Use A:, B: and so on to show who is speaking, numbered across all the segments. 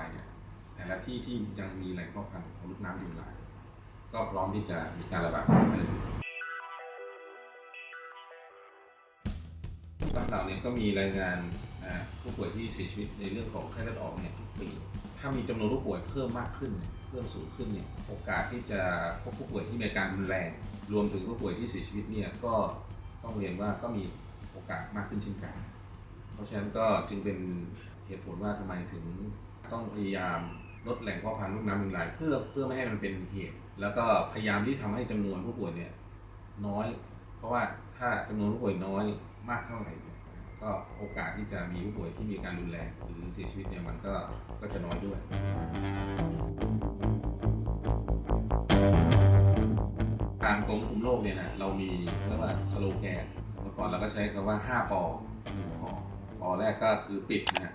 A: ายเนี่ยแต่ละที่ที่ยังมีแหล่งเพาะพันธุ์ของลูกน้ำยุงลาย ก็พร้อมที่จะมีการระบาดของไข้เลือดบ้านเราเนี่ยก็มีรายงานผู้ป่วยที่เสียชีวิตในเรื่องของไข้เลือดออกเนี่ยทุกปีถ้ามีจำนวนผู้ป่วยเพิ่มมากขึ้น เพิ่มสูงขึ้นเนี่ยโอกาสที่จะพบผู้ป่วยที่มีอาการรุนแรง รวมถึงผู้ป่วยที่เสียชีวิตเนี่ยก็ต้องเรียนว่าก็มีโอกาสมากขึ้นเช่นกัน เพราะฉะนั้นก็จึงเป็นเหตุผลว่าทำไมถึง ต้องพยายามลดแหล่งเพาะพันธุ์ลูกน้ำยุงลายเพื่อเพื่อไม่ให้มันเป็นเหตุแล้วก็พยายามที่ทำให้จำนวนผู้ป่วยเนี่ยน้อย เพราะว่าถ้าจำนวนผู้ป่วยน้อยมากเท่าไหร่ก็โอกาสที่จะมีผู้ป่วยที่มีการรุนแรงหรือเสียชีวิตเนี่ยมันก็ก็จะน้อยด้วยทางกรมคุมโรคเนี่ยนะเรามีเรียกว่าสโลแกนเมื่อก่อนเราก็ใช้คำว่า 5ปอหนึ่งปอปอแรกก็คือปิดนะฮะ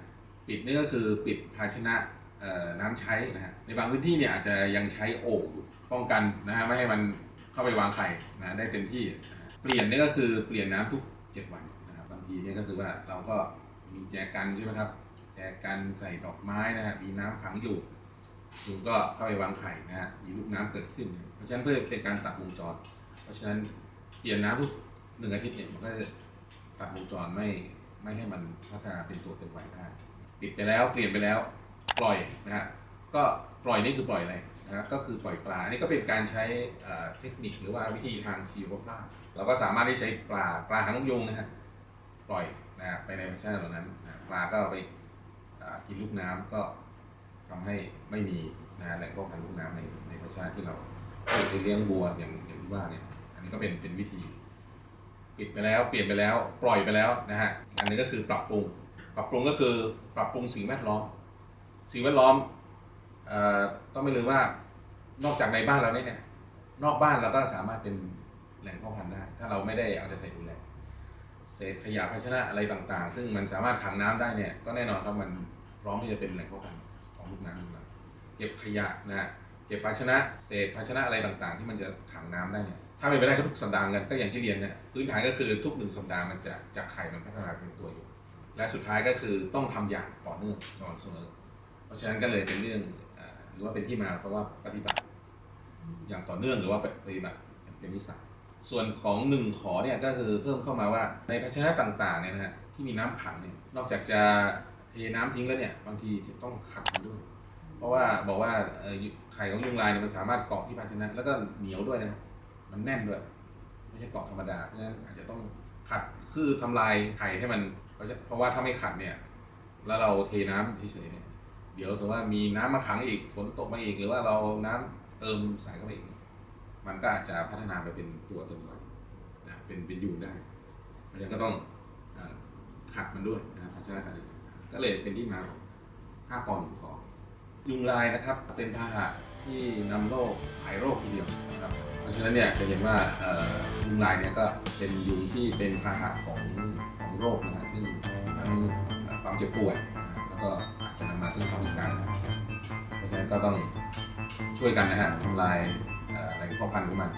A: ปิดนี่ก็คือปิดภาชนะน้ำใช้นะฮะในบางพื้นที่เนี่ยอาจจะยังใช้โอ่งป้องกันนะฮะไม่ให้มันเข้าไปวางไข่นะได้เต็มที่ เปลี่ยนนี่ก็คือเปลี่ยนน้ำทุก 7 วันนะครับบางทีเนี่ยก็คือว่าเราก็มีแจกันใช่ไหมครับแจกันใส่ดอกไม้นะฮะมีน้ำขังอยู่ยุงก็เข้าไปวางไข่นะฮะมีลูกน้ำเกิดขึ้น เพราะฉะนั้นเพื่อเป็นการตัดวงจร เพราะฉะนั้นเปลี่ยนน้ำทุกหนึ่งอาทิตย์เนี่ยมันก็จะตัดวงจรไม่ไม่ให้มันพัฒนาเป็นตัวเต็มวัยได้ ปิดไปแล้วเปลี่ยนไปแล้วปล่อยนะฮะก็ปล่อยนี่คือปล่อยอะไรนะฮะก็คือปล่อยปลาอันนี้ก็เป็นการใช้เทคนิคหรือว่าวิธีทางชีวภาพเราก็สามารถที่ใช้ปลาปลาหางนกยุงนะฮะปล่อยนะฮะไปในธรรมชาติเหล่านั้นนะปลาก็ไปกินลูกน้ำก็ทำให้ไม่มีนะฮะแหล่งพาะพันธุ์ลูกน้ำในในประชาที่เราไปเลี้ยงบัวอย่างอย่างที่ว่าเนี่ยอันนี้ก็เป็นเป็นวิธีปิดไปแล้วเปลี่ยนไปแล้วปล่อยไปแล้วนะฮะอันนี้ก็คือปรับปรุง ปรับปรุงก็คือปรับปรุงสิ่งแวดล้อม สิ่งแวดล้อมอต้องไม่ลืมว่านอกจากในบ้านเราเนี่ยนอกบ้านเราก็สามารถเป็นแหล่งพาะพันธุ์ได้ ถ้าเราไม่ได้เอาใจใส่ดูแลเศษขยะภาชนะอะไรต่างๆ ซึ่งมันสามารถขังน้ำได้เนี่ยก็แน่นอนครับมันพร้อมที่จะเป็นแหล่งพาะพันธุ์ของลูกน้ำเราเก็บขยะนะฮะเก็บภาชนะเศษภาชนะอะไรต่างๆ ที่มันจะขังน้ำได้เนี่ยถ้าเป็นไปได้ก็ทุกสัปดาห์กันก็อย่างที่เรียนเนี่ยพื้นฐานก็คือทุกหนึ่งสัปดาห์มันจะจากไข่มันพัฒนาเป็นตัวอยู่ และสุดท้ายก็คือต้องทำอย่างต่อเนื่องสม่ำเสมอเพราะฉะนั้นก็เลยเป็นเรื่องหรือว่าเป็นที่มาเพราะว่าปฏิบัติอย่างต่อเนื่องหรือว่าปฏิบัติเป็นนิสัยส่วนของหนึ่งขอเนี่ยก็คือเพิ่มเข้ามาว่าในภาชนะต่างๆเนี่ยนะฮะที่มีน้ำขังเนี่ยนอกจากจะเทน้ำทิ้งแล้วเนี่ยบางทีจะต้องขัดด้วย เพราะว่าบอกว่าไข่ของยุงลายเนี่ยมันสามารถเกาะที่ภาชนะแล้วก็เหนียวด้วยนะมันแน่นด้วย ไม่ใช่เกาะธรรมดาเพราะฉะนั้นอาจจะต้องขัดคือทำลายไข่ให้มัน เพราะเพราะว่าถ้าไม่ขัดเนี่ย แล้วเราเทน้ำเฉยๆเนี่ยเดี๋ยวสมมติว่ามีน้ำมาขังอีกฝนตกมาอีกหรือว่าเราน้ำเติมใส่เข้าไปอีกมันก็อาจจะพัฒนาไปเป็นตัวเต็มวัยนะเป็นเป็นยุงได้ เพราะฉะนั้นก็ต้องเอ่อขัดมันด้วยนะครับภาชนะอะไรก็เลยเป็นที่มาของห้าปอนด์ของยุงลายนะครับ เป็นพาหะที่นำโรคหายโรคทีเดียวนะครับ เพราะฉะนั้นเนี่ยจะเห็นว่าเอ่อยุงลายเนี่ยก็เป็นยุงที่เป็นพาหะของ ของโรคนะฮะที่ทั้งความเจ็บปวดแล้วก็อาจจะนำมาซึ่งความพิการนะครับเพราะฉะนั้นก็ต้องช่วยกันนะฮะทำลายเอ่อแหล่งเพวกพันธุ์ของมัน